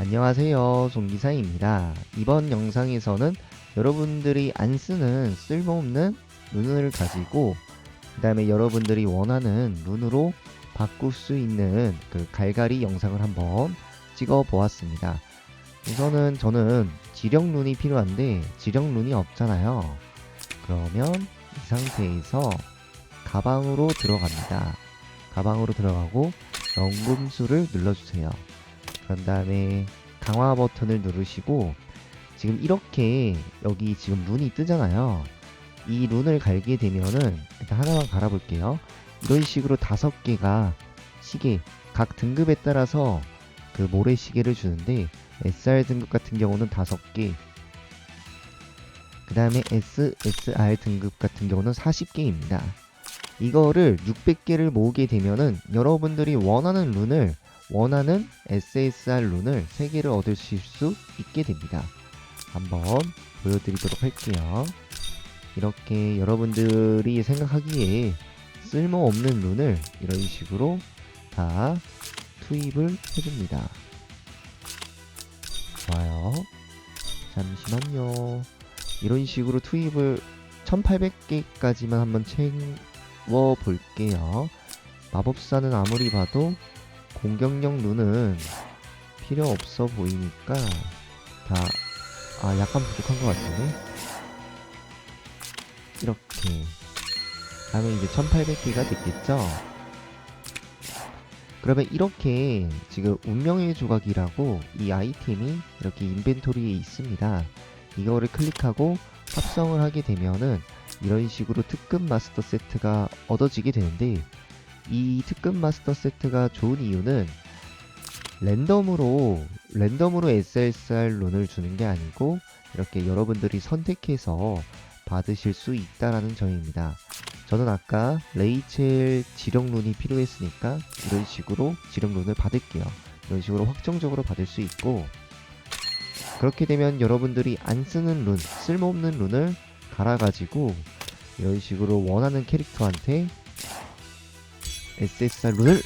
안녕하세요. 송기사입니다. 이번 영상에서는 여러분들이 안 쓰는 쓸모없는 룬을 가지고 그 다음에 여러분들이 원하는 룬으로 바꿀 수 있는 그 갈갈이 영상을 한번 찍어 보았습니다. 우선은 저는 지령 룬이 필요한데 지령 룬이 없잖아요. 그러면 이 상태에서 가방으로 들어갑니다. 가방으로 들어가고 연금수를 눌러주세요. 그런 다음에 강화 버튼을 누르시고 지금 이렇게 여기 지금 룬이 뜨잖아요. 이 룬을 갈게 되면은 일단 하나만 갈아볼게요. 이런 식으로 다섯 개가 시계 각 등급에 따라서 그 모래시계를 주는데 SR 등급 같은 경우는 다섯 개. 그 다음에 SSR 등급 같은 경우는 40개입니다. 이거를 600개를 모으게 되면은 여러분들이 원하는 룬을 원하는 SSR 룬을 3개를 얻으실 수 있게 됩니다. 한번 보여드리도록 할게요. 이렇게 여러분들이 생각하기에 쓸모없는 룬을 이런 식으로 다 투입을 해줍니다. 좋아요. 잠시만요. 이런 식으로 투입을 1800개까지만 한번 채워 볼게요. 마법사는 아무리 봐도 공격력 룬은 필요 없어 보이니까 다, 아, 약간 부족한 것 같네. 이렇게. 하면 이제 1800개가 됐겠죠? 그러면 이렇게 지금 운명의 조각이라고 이 아이템이 이렇게 인벤토리에 있습니다. 이거를 클릭하고 합성을 하게 되면은 이런 식으로 특급 마스터 세트가 얻어지게 되는데 이 특급 마스터 세트가 좋은 이유는 랜덤으로 랜덤으로 SSR 룬을 주는 게 아니고 이렇게 여러분들이 선택해서 받으실 수 있다라는 점입니다. 저는 아까 레이첼 지령 룬이 필요했으니까 이런 식으로 지령 룬을 받을게요. 이런 식으로 확정적으로 받을 수 있고 그렇게 되면 여러분들이 안 쓰는 룬, 쓸모없는 룬을 갈아가지고 이런 식으로 원하는 캐릭터한테 SSR 룬을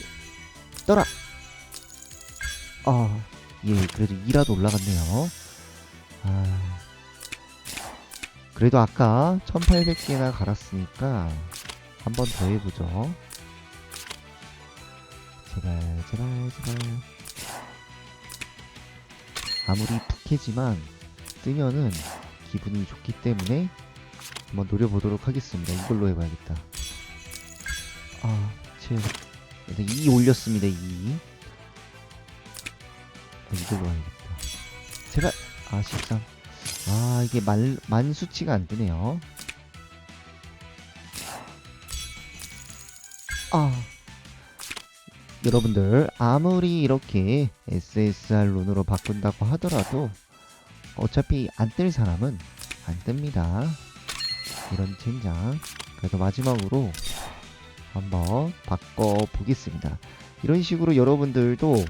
떠라! 아, 예, 그래도 2라도 올라갔네요. 아, 그래도 아까 1800개나 갈았으니까 한 번 더 해보죠. 제발, 제발, 제발. 아무리 푹해지만 뜨면은 기분이 좋기 때문에 한번 노려보도록 하겠습니다. 이걸로 해봐야겠다. 일단 2 올렸습니다. 2. 아, 이걸로 해야겠다. 제발. 아, 13. 아, 이게 만, 만 수치가 안 뜨네요. 아. 여러분들, 아무리 이렇게 SSR 룬으로 바꾼다고 하더라도 어차피 안 뜰 사람은 안 뜹니다. 이런 젠장. 그래서 마지막으로 한번 바꿔 보겠습니다. 이런 식으로 여러분들도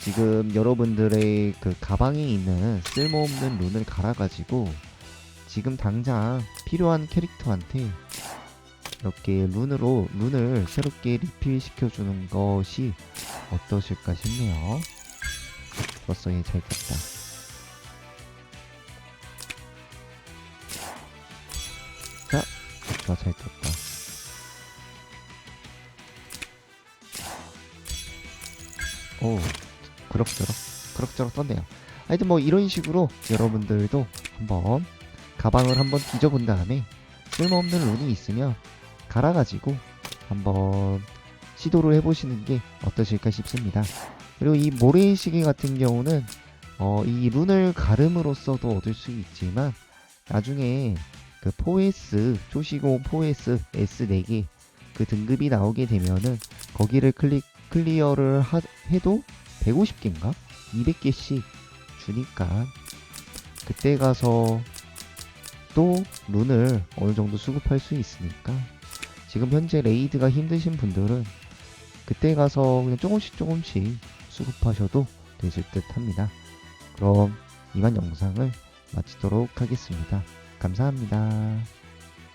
지금 여러분들의 그 가방에 있는 쓸모없는 룬을 갈아가지고 지금 당장 필요한 캐릭터한테 이렇게 룬으로 룬을 새롭게 리필 시켜주는 것이 어떠실까 싶네요. 좋았어, 얘잘 떴다. 자, 좋아, 잘 떴다. 오, 그럭저럭 그럭저럭 떴네요. 하여튼 뭐 이런 식으로 여러분들도 한번 가방을 한번 뒤져본 다음에 쓸모없는 룬이 있으면 갈아가지고 한번 시도를 해보시는 게 어떠실까 싶습니다. 그리고 이 모래시계 같은 경우는 어, 이 룬을 가름으로써도 얻을 수 있지만 나중에 그 4S 초시공 4S S 4개 그 등급이 나오게 되면은 거기를 클릭 클리어를 하, 해도 150개인가? 200개씩 주니까 그때 가서 또 룬을 어느 정도 수급할 수 있으니까 지금 현재 레이드가 힘드신 분들은 그때 가서 그냥 조금씩 조금씩 수급하셔도 되실 듯 합니다. 그럼 이만 영상을 마치도록 하겠습니다. 감사합니다.